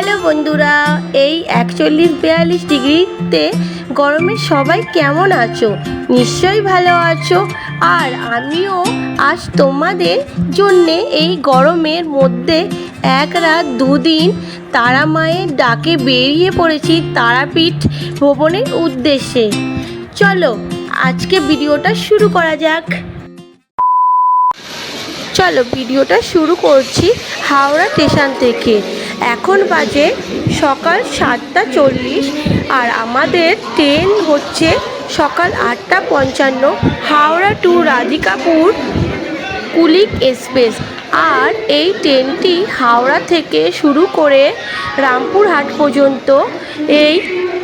Hello বন্ধুরা, এই একচল্লিশ বিয়াল্লিশ ডিগ্রিতে গরমে সবাই কেমন আছো? নিশ্চয়ই ভালো আছো। আর আমিও আজ তোমাদের জন্যে এই গরমের মধ্যে এক রাত দুদিন তারা মায়ের ডাকে বেরিয়ে পড়েছি তারাপীঠ ভ্রমণের উদ্দেশ্যে। চলো, আজকে ভিডিওটা শুরু করা যাক। চলো, ভিডিওটা শুরু করছি হাওড়া স্টেশন থেকে। এখন বাজে সকাল সাতটা চল্লিশ আর আমাদের ট্রেন হচ্ছে সকাল আটটা পঞ্চান্ন হাওড়া টু রাধিকাপুর কুলিক এক্সপ্রেস। আর এই ট্রেনটি হাওড়া থেকে শুরু করে রামপুরহাট পর্যন্ত এই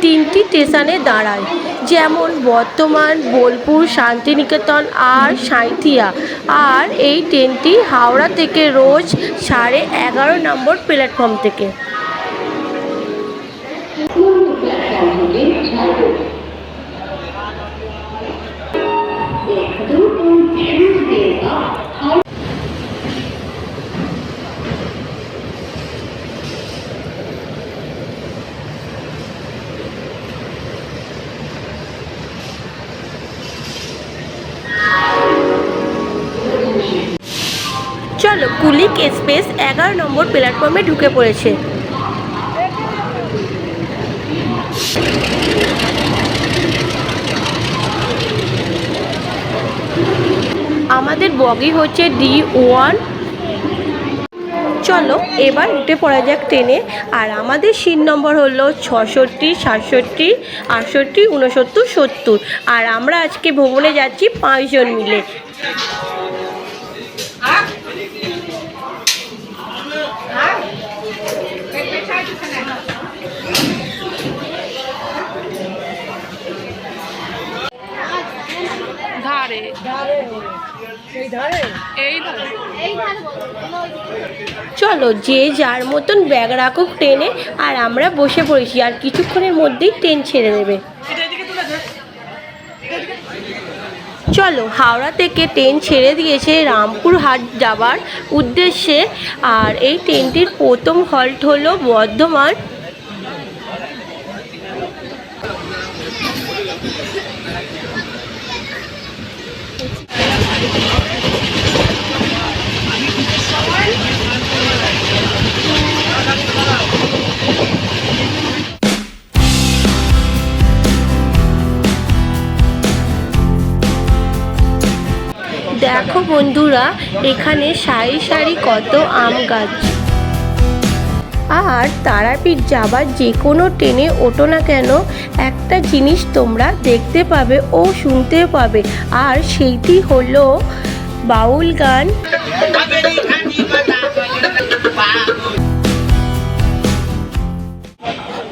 তিনটি স্টেশনে দাঁড়ায়। যেমন বর্তমান বোলপুর, শান্তিনিকেতন আর সাঁইথিয়া। আর এই ট্রেনটি হাওড়া থেকে রোজ সাড়ে এগারো নম্বর প্ল্যাটফর্ম থেকে। কুলিক এক্সপ্রেস এগারো নম্বর প্ল্যাটফর্মে ঢুকে পড়েছে। আমাদের বগি হচ্ছে ডি ওয়ান। চলো, এবার উঠে পড়া যাক ট্রেনে আর আমাদের সিট নম্বর হলো ছষট্টি, সাতষট্টি, আটষট্টি উনসত্তর সত্তর। আর আমরা আজকে ভ্রমণে যাচ্ছি পাঁচজন মিলে। চলো। যে যার মতন ব্যাগ রাখুক ট্রেনে আর আমরা বসে পড়েছি আর কিছুক্ষণের মধ্যেই ট্রেন ছেড়ে দেবে। চলো হাওড়া থেকে ট্রেন ছেড়ে দিয়েছে রামপুরহাট যাবার উদ্দেশ্যে আর এই ট্রেনটির প্রথম হল্ট হলো বর্ধমান। দেখো বন্ধুরা এখানে সারি সারি কত আম গাছ। আর তারাপীঠ যাবার যে কোনো ট্রেনে ওঠো না কেন, একটা জিনিস তোমরা দেখতে পাবে ও শুনতে পাবে। আর সেইটি হলো বাউল গান।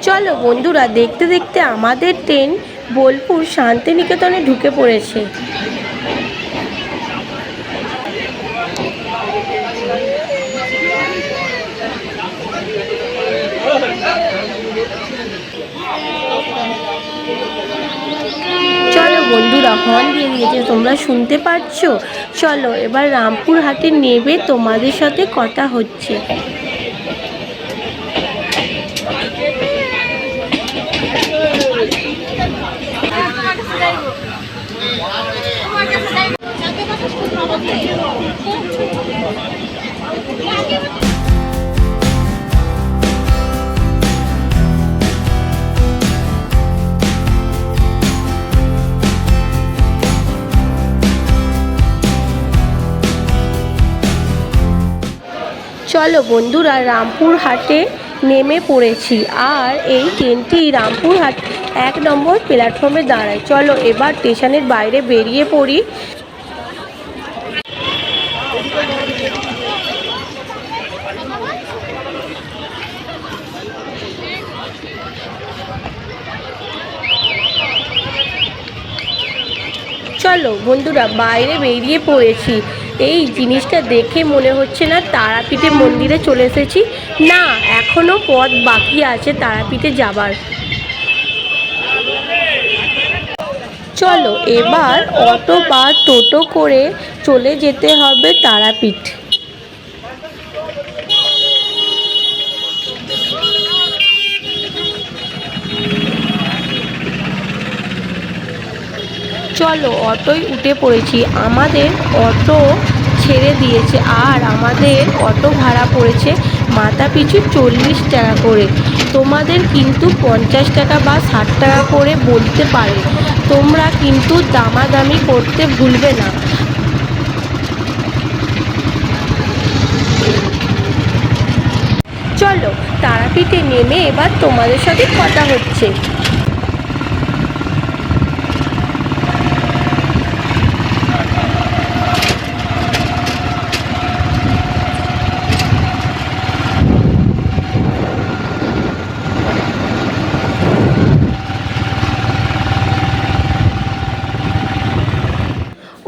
চলো বন্ধুরা, দেখতে দেখতে আমাদের ট্রেন বোলপুর শান্তিনিকেতনে ঢুকে পড়েছে। হর্ন দিয়ে দিয়েছে, তোমরা শুনতে পাচ্ছ চলো, এবার রামপুর হাটে নেবে, তোমাদের সাথে কথা হচ্ছে। চলো বন্ধুরা রামপুর হাটে নেমে পড়েছি। আর এই ট্রেনটি রামপুরহাট এক নম্বর প্ল্যাটফর্মে দাঁড়ায়। চলো এবার স্টেশনের বাইরে বেরিয়ে পড়ি। চলো বন্ধুরা, বাইরে বেরিয়ে পড়েছি। এই জিনিসটা দেখে মনে হচ্ছে না তারাপীঠে মন্দিরে চলে এসেছি। না এখনও পথ বাকি আছে তারাপীঠে যাবার। চলো, এবার অটো বা টোটো করে চলে যেতে হবে তারাপীঠ। চলো, অটোয় উঠে পড়েছি। আমাদের অটো ছেড়ে দিয়েছে। আর আমাদের অটো ভাড়া পড়েছে মাথা পিছু চল্লিশ টাকা করে। তোমাদের কিন্তু পঞ্চাশ টাকা বা ষাট টাকা করে বলতে পারে। তোমরা কিন্তু দামাদামি করতে ভুলবে না। চলো, তারাপীঠে নেমে এবার তোমাদের সাথে কথা হচ্ছে।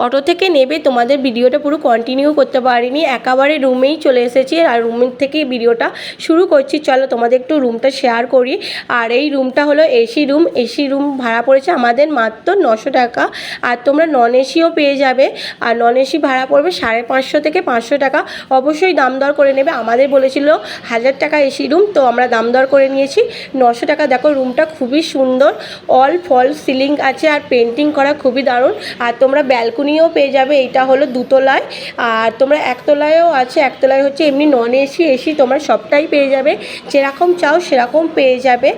অটো থেকে নেবে, তোমাদের ভিডিওটা পুরো কন্টিনিউ করতে পারিনি। একেবারে রুমেই চলে এসেছি আর রুম থেকে ভিডিওটা শুরু করছি। চলো তোমাদের একটু রুমটা শেয়ার করি। আর এই রুমটা হলো এসি রুম এসি রুম ভাড়া পড়েছে আমাদের মাত্র নশো টাকা। আর তোমরা নন এসিও পেয়ে যাবে। আর নন এসি ভাড়া পড়বে সাড়ে পাঁচশো থেকে পাঁচশো টাকা। অবশ্যই দাম দর করে নেবে। আমাদের বলেছিল হাজার টাকা এসি রুম তো আমরা দাম দর করে নিয়েছি। নশো টাকা। দেখো রুমটা খুবই সুন্দর। অল ফল সিলিং আছে আর পেন্টিং করা খুবই দারুণ। আর তোমরা ব্যালকনিও পেয়ে যাবে, এইটা হলো দুতলায়। আর তোমরা একতলায়ও আছে, একতলায় হচ্ছে এমনি নন এসি এসি তোমরা সবটাই পেয়ে যাবে। যেরকম চাও সেরকম পেয়ে যাবে।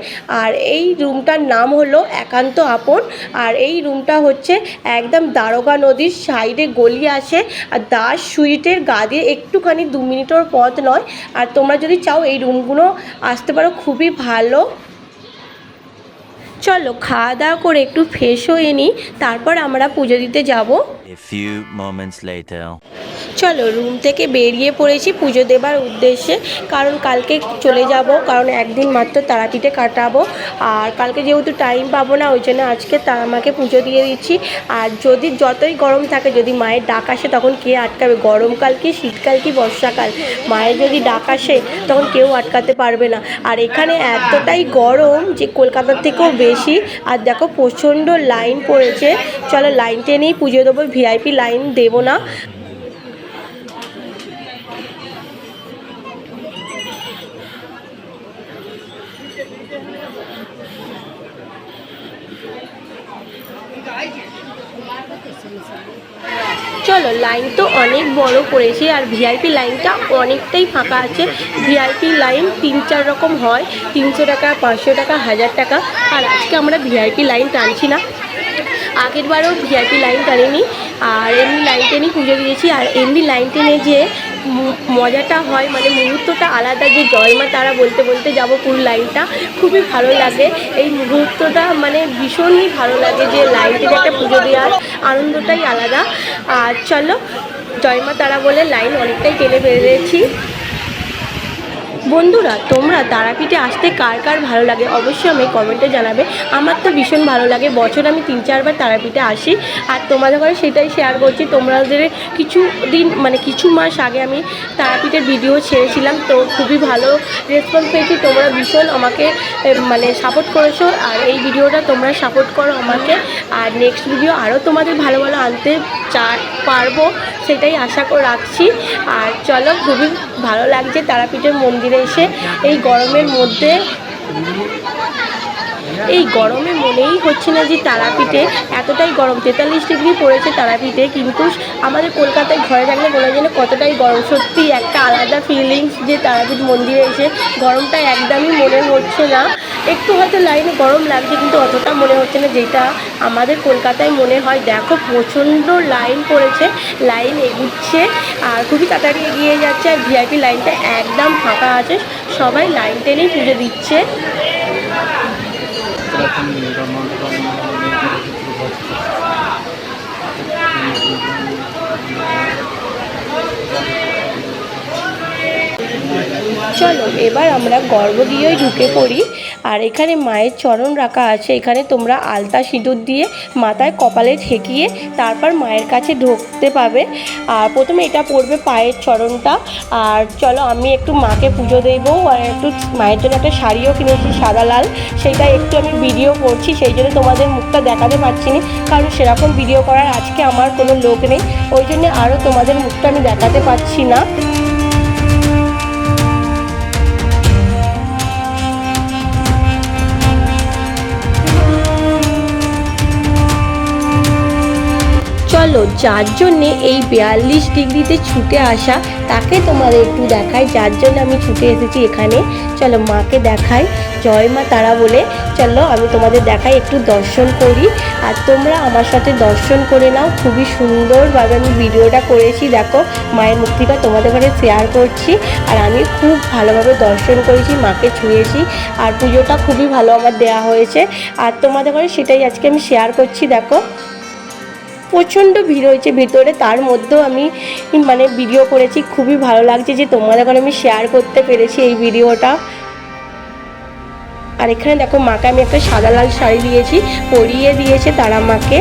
আর এই রুমটার নাম হলো একান্ত আপন। আর এই রুমটা হচ্ছে একদম দারোগা নদীর সাইডে গলি আছে। আর দাস সুইটের গা দিয়ে একটুখানি দু মিনিটের পথ নয়। আর তোমরা যদি চাও এই রুমগুলো আসতে পারো, খুবই ভালো। চলো খাওয়া দাওয়া করে একটু ফ্রেশ হয়ে নিই তারপর আমরা পুজো দিতে যাব. চলো রুম থেকে বেরিয়ে পড়েছি পুজো দেবার উদ্দেশ্যে। কারণ কালকে চলে যাব, কারণ একদিন মাত্র তারাপীঠে কাটাবো। আর কালকে যেহেতু টাইম পাবো না, ওই জন্য আজকে তারা মাকে পুজো দিয়ে দিচ্ছি। আর যদি যতই গরম থাকে, যদি মায়ের ডাক আসে, তখন কে আটকাবে? গরমকাল কি, শীতকাল কি, বর্ষাকাল? মায়ের যদি ডাক আসে, তখন কেউ আটকাতে পারবে না। আর এখানে এতটাই গরম যে কলকাতার থেকেও বেশি। আর দেখো, প্রচণ্ড লাইন পড়েছে। চলো লাইন টেনেই পুজো দেবো ভিআইপি লাইন দেবো না চলো লাইন তো অনেক বড় করেছে আর ভিআইপি লাইনটা অনেকটাই ফাঁকা আছে। ভিআইপি লাইন তিন চার রকম হয়, তিনশো টাকা, পাঁচশো টাকা, হাজার টাকা। আর আজকে আমরা ভিআইপি লাইন টানছি না। আগের বারেও ভিআইপি লাইন টানিনি আর এমনি লাইন টেনেই পুজো দিয়েছি, আর এমনি লাইন টেনে যে মজাটা হয় মানে মুহূর্তটা আলাদা, যে জয় মা তারা বলতে বলতে যাব পুরো লাইনটা, খুবই ভালো লাগে। এই মুহূর্তটা মানে ভীষণই ভালো লাগে যে লাইন টেনে একটা পুজো দেওয়ার আনন্দটাই আলাদা। আর চলো জয়মা তারা বলে লাইন অনেকটাই টেনে বেরিয়েছি বন্ধুরা, তোমরা তারাপীঠে আসতে কার কার ভালো লাগে? অবশ্যই আমি কমেন্টে জানাবে। আমার তো ভীষণ ভালো লাগে। বছর আমি তিন চারবার তারাপীঠে আসি। আর তোমাদের ঘরে সেটাই শেয়ার করছি। তোমাদের কিছু দিন মানে কিছু মাস আগে আমি তারাপীঠের ভিডিও ছেড়েছিলাম। তো খুবই ভালো রেসপন্স পেয়েছি। তোমরা ভীষণ আমাকে মানে সাপোর্ট করেছ। আর এই ভিডিওটা তোমরা সাপোর্ট করো আমাকে। আর নেক্সট ভিডিও আরও তোমাদের ভালো ভালো আনতে চা পারব, সেটাই আশা করে, রাখছি। আর চলো, খুবই ভালো লাগছে তারাপীঠের মন্দিরে এসে। এই গরমের মধ্যে এই গরমে মনেই হচ্ছে না যে তারাপীঠে এতটাই গরম, তেতাল্লিশ ডিগ্রি পড়েছে তারাপীঠে, কিন্তু আমাদের কলকাতায় ঘরে থাকলে মনে হয় যেন কতটাই গরম। সত্যি একটা আলাদা ফিলিংস যে তারাপীঠ মন্দিরে এসে গরমটা একদমই মনে হচ্ছে না। একটু হয়তো লাইনে গরম লাগছে, কিন্তু অতটা মনে হচ্ছে না যেটা আমাদের কলকাতায় মনে হয়। দেখো, প্রচণ্ড লাইন পড়েছে লাইন এগুচ্ছে, আর খুবই তাড়াতাড়ি এগিয়ে যাচ্ছে, আর ভিআইপি লাইনটা একদম ফাঁকা আছে। সবাই লাইন টেনেই পুজো দিচ্ছে। 啊。চলো, এবার আমরা গর্ভগৃহে ঢুকে পড়ি। আর এখানে মায়ের চরণ রাখা আছে। এখানে তোমরা আলতা সিঁদুর দিয়ে মাথায় কপালে ঠেকিয়ে তারপর মায়ের কাছে ঢুকতে পাবে। আর প্রথমে এটা পড়বে পায়ের চরণটা। আর চলো, আমি একটু মাকে পুজো দেবো। আর একটু মায়ের জন্য একটা শাড়িও কিনেছি, সাদা লাল। সেটা একটু আমি ভিডিও করছি, সেই জন্য তোমাদের মুখটা দেখাতে পারছি না। কারণ সেরকম ভিডিও করার আজকে আমার কোনো লোক নেই। ওই জন্য আরও তোমাদের মুখটা আমি দেখাতে পারছি না। চলো, যার জন্যে এই বিয়াল্লিশ ডিগ্রিতে ছুটে আসা, তাকে তোমাদের একটু দেখাই, যার জন্য আমি ছুটে এসেছি এখানে। চলো, মাকে দেখাই। জয় মা তারা বলে, চলো, আমি তোমাদের দেখাই, একটু দর্শন করি। আর তোমরা আমার সাথে দর্শন করে নাও। খুবই সুন্দরভাবে আমি ভিডিওটা করেছি। দেখো, মায়ের মুক্তিটা তোমাদের ঘরে শেয়ার করছি। আর আমি খুব ভালোভাবে দর্শন করেছি, মাকে ছুঁয়েছি। আর পুজোটা খুবই ভালো আমার দেওয়া হয়েছে। আর তোমাদের ঘরে সেটাই আজকে আমি শেয়ার করছি, দেখো। প্রচণ্ড ভিড় হয়েছে ভিতরে, তার মধ্যেও আমি মানে ভিডিও করেছি, খুবই ভালো লাগছে যে তোমাদের এখন আমি শেয়ার করতে পেরেছি এই ভিডিওটা আর এখানে দেখো, মাকে আমি একটা সাদা লাল শাড়ি দিয়েছি, পরিয়ে দিয়েছে তারা মাকে।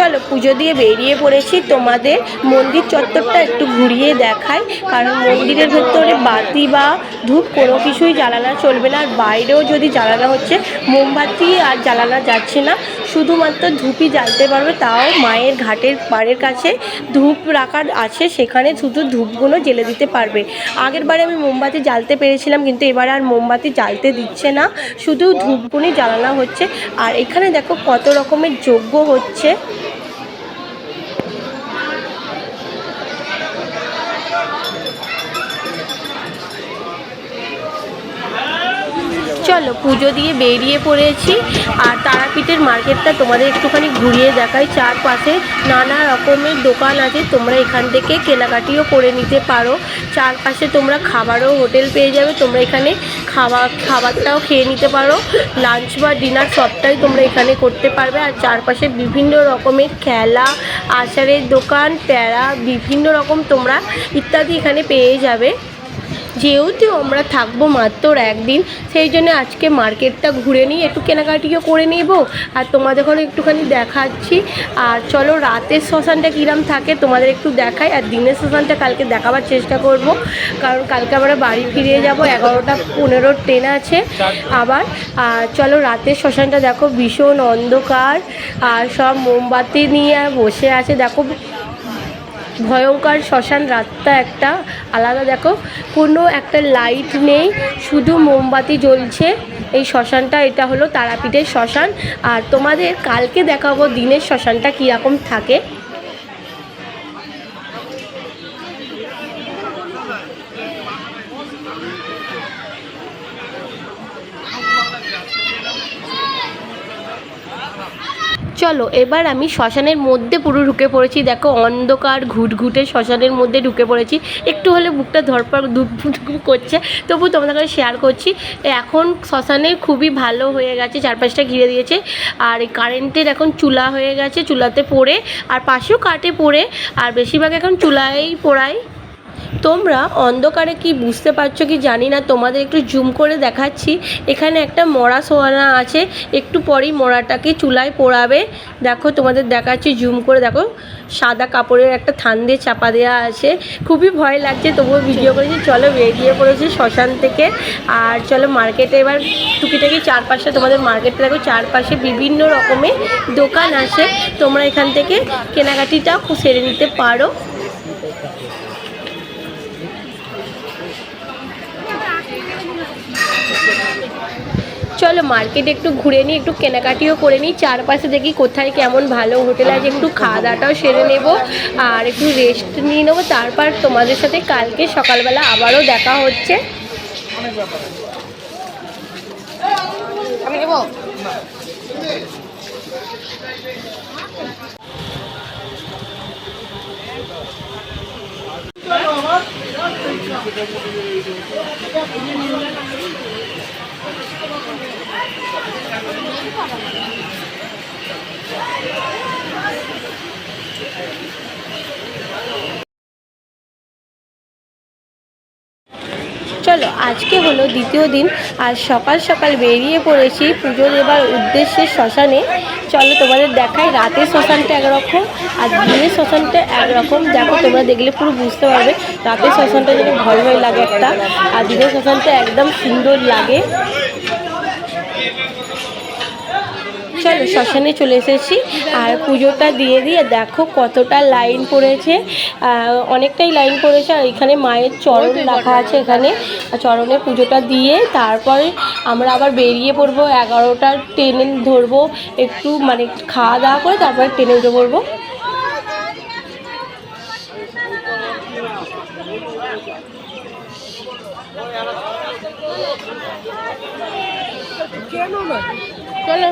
চলো পুজো দিয়ে বেরিয়ে পড়েছি। তোমাদের মন্দির চত্বরটা একটু ঘুরিয়ে দেখাই। কারণ মন্দিরের ভেতরে বাতি বা ধূপ কোনো কিছুই জ্বালানো চলবে না। আর বাইরেও যদি জ্বালানো হচ্ছে, মোমবাতি আর জ্বালানো যাচ্ছে না। শুধুমাত্র ধূপই জ্বালতে পারবে, তাও মায়ের ঘাটের পাড়ের কাছে ধূপ রাখার আছে, সেখানে শুধু ধূপগুলো জ্বেলে দিতে পারবে। আগের বারে আমি মোমবাতি জ্বালতে পেরেছিলাম, কিন্তু এবারে আর মোমবাতি জ্বালতে দিচ্ছে না, শুধু ধূপগুলি জ্বালানো হচ্ছে। আর এখানে দেখো কত রকমের যজ্ঞ হচ্ছে। চলো, পুজো দিয়ে বেরিয়ে পড়েছি। আর তারাপীঠের মার্কেটটা তোমাদের একটুখানি ঘুরিয়ে দেখাই। চারপাশে নানা রকমের দোকান আছে, তোমরা এখান থেকে কেনাকাটিও করে নিতে পারো। চারপাশে তোমরা খাবারও হোটেল পেয়ে যাবে, তোমরা এখানে খাওয়া, খাবারটাও খেয়ে নিতে পারো। লাঞ্চ বা ডিনার সবটাই তোমরা এখানে করতে পারবে। আর চারপাশে বিভিন্ন রকমের খেলা, আচারের দোকান, প্যারা, বিভিন্ন রকম তোমরা ইত্যাদি এখানে পেয়ে যাবে। যেহেতু আমরা থাকব মাত্র একদিন, সেই জন্য আজকে মার্কেটটা ঘুরে নিই একটু কেনাকাটিও করে নেব। আর তোমাদের একটুখানি দেখাচ্ছি। আর চলো রাতের শ্মশানটা কীরম থাকে তোমাদের একটু দেখাই, আর দিনের শ্মশানটা কালকে দেখাবার চেষ্টা করব। কারণ কালকে আমরা বাড়ি ফিরে যাব, এগারোটা পনেরোর ট্রেন আছে আবার। আর চলো রাতের শ্মশানটা দেখো, ভীষণ অন্ধকার। আর সব মোমবাতি নিয়ে বসে আছে। দেখো ভয়ঙ্কর শ্মশান রাতটা একটা আলাদা, দেখো। কোনো একটা লাইট নেই, শুধু মোমবাতি জ্বলছে। এই শ্মশানটা, এটা হলো তারাপীঠের শ্মশান। আর তোমাদের কালকে দেখাবো দিনের শ্মশানটা কীরকম থাকে। চলো, এবার আমি শ্মশানের মধ্যে পুরো ঢুকে পড়েছি। দেখো, অন্ধকার, ঘুটঘুটে শ্মশানের মধ্যে ঢুকে পড়েছি। একটু হলে বুকটা ধরপড় ধুকপুক করছে। তবু তোমাদের কাছে শেয়ার করছি, এখন শ্মশানে খুবই ভালো হয়ে গেছে, চারপাশটা ঘিরে দিয়েছে। আর কারেন্টের এখন চুলা হয়ে গেছে, চুলাতে পড়ে, আর পাশেও কাটে পড়ে, আর বেশিরভাগ এখন চুলায় পোড়ায় তোমরা অন্ধকারে কি বুঝতে পারছ কি জানি না, তোমাদের একটু জুম করে দেখাচ্ছি। এখানে একটা মরা সোয়ানা আছে, একটু পরেই মরাটাকে চুলায় পোড়াবে। দেখো, তোমাদের দেখাচ্ছি, জুম করে দেখো। সাদা কাপড়ের একটা থান দিয়ে চাপা দেওয়া আছে। খুবই ভয় লাগছে, তবুও ভিডিও করেছি। চলো বেরিয়ে পড়েছি শ্মশান থেকে। আর চলো মার্কেটে এবার টুকিটাকি চারপাশে তোমাদের মার্কেটে দেখো, চারপাশে বিভিন্ন রকমের দোকান আছে। তোমরা এখান থেকে কেনাকাটিটাও সেরে নিতে পারো। চলো মার্কেটে একটু ঘুরে নিই, একটু কেনাকাটিও করে নিই। চারপাশে দেখি কোথায় কেমন ভালো হোটেল আছে, একটু খাওয়া দাওয়াটাও সেরে নেব আর একটু রেস্ট নিয়ে নেব। তারপর তোমাদের সাথে কালকে সকালবেলা আবারও দেখা হচ্ছে। আমি নেব চলো, আজকে হলো দ্বিতীয় দিন, আর সকাল সকাল বেরিয়ে পড়েছি পুজো দেবার উদ্দেশ্যে শ্মশানে। চলো, তোমাদের দেখাই রাতের শ্মশানটা একরকম, আর দিনের শ্মশানটা একরকম। দেখো, তোমরা দেখলে পুরো বুঝতে পারবে রাতের শ্মশানটা যেন ভয় ভয় লাগে একটা, আর দিনের শ্মশানটা একদম সুন্দর লাগে। চলো শ্মশানে চলে এসেছি। আর পুজোটা দিয়ে দিয়ে দেখো কতটা লাইন পড়েছে। অনেকটাই লাইন পড়েছে। আর এখানে মায়ের চরণ রাখা আছে এখানে। চরণে পুজোটা দিয়ে তারপরে আমরা আবার বেরিয়ে পড়ব। এগারোটার ট্রেনে ধরবো। একটু মানে খাওয়া দাওয়া করে তারপরে ট্রেনে উঠে পড়ব। কেন চলো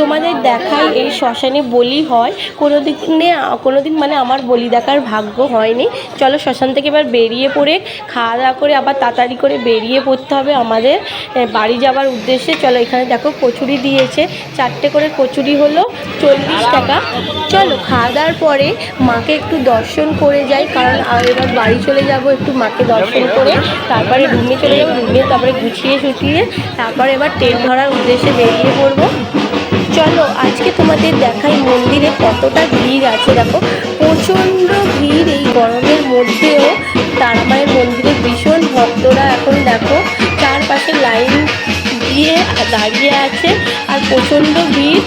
তোমাদের দেখাই এই শ্মশানে বলি হয়। কোনো দিনে কোনো দিন মানে আমার বলি দেখার ভাগ্য হয়নি। চলো শ্মশান থেকে এবার বেরিয়ে পড়ে, খাওয়া দাওয়া করে আবার তাড়াতাড়ি করে বেরিয়ে পড়তে হবে আমাদের বাড়ি যাওয়ার উদ্দেশ্যে। চলো এখানে দেখো কচুরি দিয়েছে, চারটে করে কচুরি হলো, চল্লিশ টাকা। চলো খাওয়া দাওয়ার পরে মাকে একটু দর্শন করে যাই, কারণ এবার বাড়ি চলে যাব একটু মাকে দর্শন করে। তারপরে রুমে চলে যাব, রুমে তারপরে গুছিয়ে শুটিয়ে তারপরে এবার ট্রেন ধরার উদ্দেশ্যে বেরিয়ে পড়ব। চলো, আজকে তোমাদের দেখাই মন্দিরে কতটা ভিড় আছে। দেখো, প্রচণ্ড ভিড় এই গরমের মধ্যেও। তারামায়ের মন্দিরে ভীষণ ভক্তরা এখন দেখো, চারপাশে লাইন দিয়ে দাঁড়িয়ে আছে, আর প্রচণ্ড ভিড়।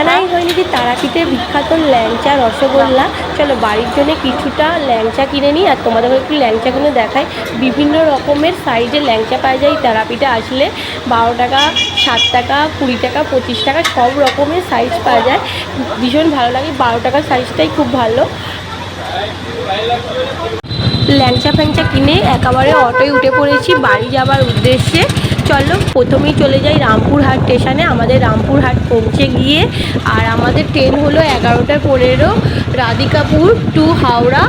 তোমাদের তো দেখানোই হয়নি যে তারাপীঠের বিখ্যাত ল্যাংচা রসগোল্লা? চলো বাড়ির জন্য কিছুটা ল্যাংচা কিনে নিই আর তোমাদের একটু ল্যাংচা কিনে দেখাই। বিভিন্ন রকমের সাইজের ল্যাংচা পাওয়া যায় তারাপীঠে। আসলে বারো টাকা সাত টাকা কুড়ি টাকা পঁচিশ টাকা সব রকমের সাইজ পাওয়া যায়। ভীষণ ভালো লাগে বারো টাকার সাইজটাই খুব ভালো। ল্যাংচা ফ্যাংচা কিনে একেবারে অটোয় উঠে পড়েছি বাড়ি যাবার উদ্দেশ্যে। চলো, প্রথমেই চলে যাই রামপুরহাট স্টেশনে। আমাদের রামপুরহাট পৌঁছে গিয়ে, আর আমাদের ট্রেন হলো এগারোটা পনেরো, রাধিকাপুর টু হাওড়া।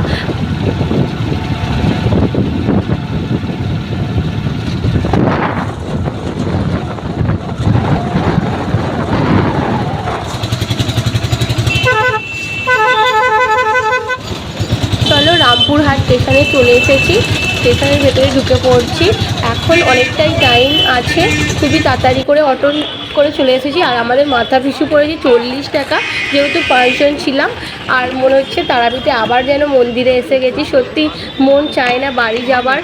রামপুরহাট স্টেশনে চলে এসেছি। স্টেশনের ভেতরে ঢুকে পড়ছি। এখন অনেকটাই টাইম আছে। খুবই তাড়াতাড়ি করে অটো করে চলে এসেছি। আর আমাদের মাথা পিছু পড়েছে চল্লিশ টাকা যেহেতু পাঁচজন ছিলাম। আর মনে হচ্ছে তারাপীঠে আবার যেন মন্দিরে এসে গেছি। সত্যি মন চায় না বাড়ি যাবার।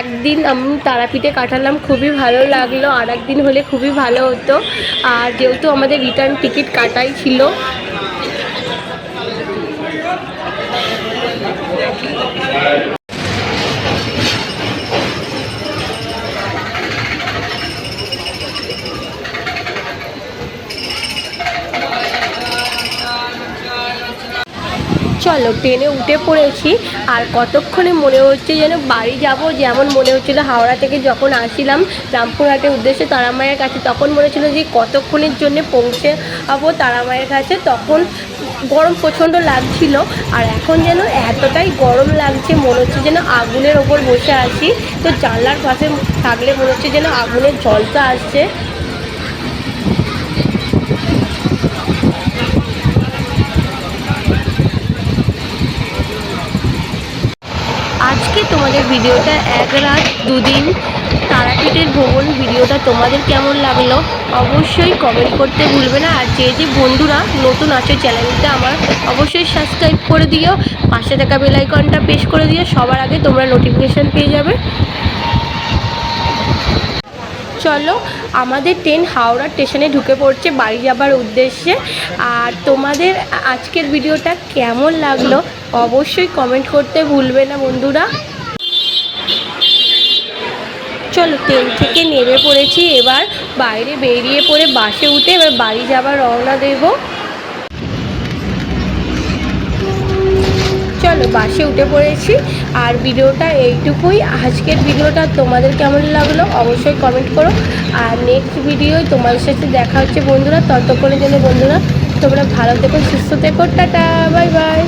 একদিন আমি তারাপীঠে কাটালাম, খুবই ভালো লাগল। আর একদিন হলে খুবই ভালো হতো। আর যেহেতু আমাদের রিটার্ন টিকিট কাটাই ছিল। চলো ট্রেনে উঠে পড়েছি। আর কতক্ষণে মনে হচ্ছে যেন বাড়ি যাব? যেমন মনে হচ্ছিল হাওড়া থেকে যখন আসছিলাম রামপুরহাটের উদ্দেশ্যে তারামায়ের কাছে, তখন মনে হচ্ছিল যে কতক্ষণের জন্য পৌঁছে যাব তারামায়ের কাছে। তখন গরম প্রচণ্ড লাগছিল, আর এখন যেন এতটাই গরম লাগছে, মনে হচ্ছে যেন আগুনের ওপর বসে আছি। তো জানলার পাশে থাকলে মনে হচ্ছে যেন আগুনের জলটা আসছে আজকে তোমাদের ভিডিওটা এক রাত, দুদিন তারাপীঠের ভ্রমণ ভিডিওটা তোমাদের কেমন লাগল অবশ্যই কমেন্ট করতে ভুলবে না। আর যে যে বন্ধুরা নতুন আছে চ্যানেলটা আমার অবশ্যই সাবস্ক্রাইব করে দিও, পাশে থাকা বেল আইকনটা প্রেস করে দিও, সবার আগে তোমরা নোটিফিকেশান পেয়ে যাবে। চলো, আমাদের ট্রেন হাওড়া স্টেশনে ঢুকে পড়ছে বাড়ি যাবার উদ্দেশ্যে। আর তোমাদের আজকের ভিডিওটা কেমন লাগল অবশ্যই কমেন্ট করতে ভুলবে না বন্ধুরা। চলো ট্রেন থেকে নেমে পড়েছি। এবার বাইরে বেরিয়ে পড়ে বাসে উঠে এবার বাড়ি যাবার রওনা দেবো। চলো, বাসে উঠে পড়েছি। আর ভিডিওটা এইটুকুই। আজকের ভিডিওটা তোমাদের কেমন লাগল অবশ্যই কমেন্ট করো। আর নেক্সট ভিডিও তোমাদের সাথে দেখা হচ্ছে বন্ধুরা। ততক্ষণের জন্য বন্ধুরা, তোমরা ভালো থেকো, সুস্থ থেকো। Tata bye bye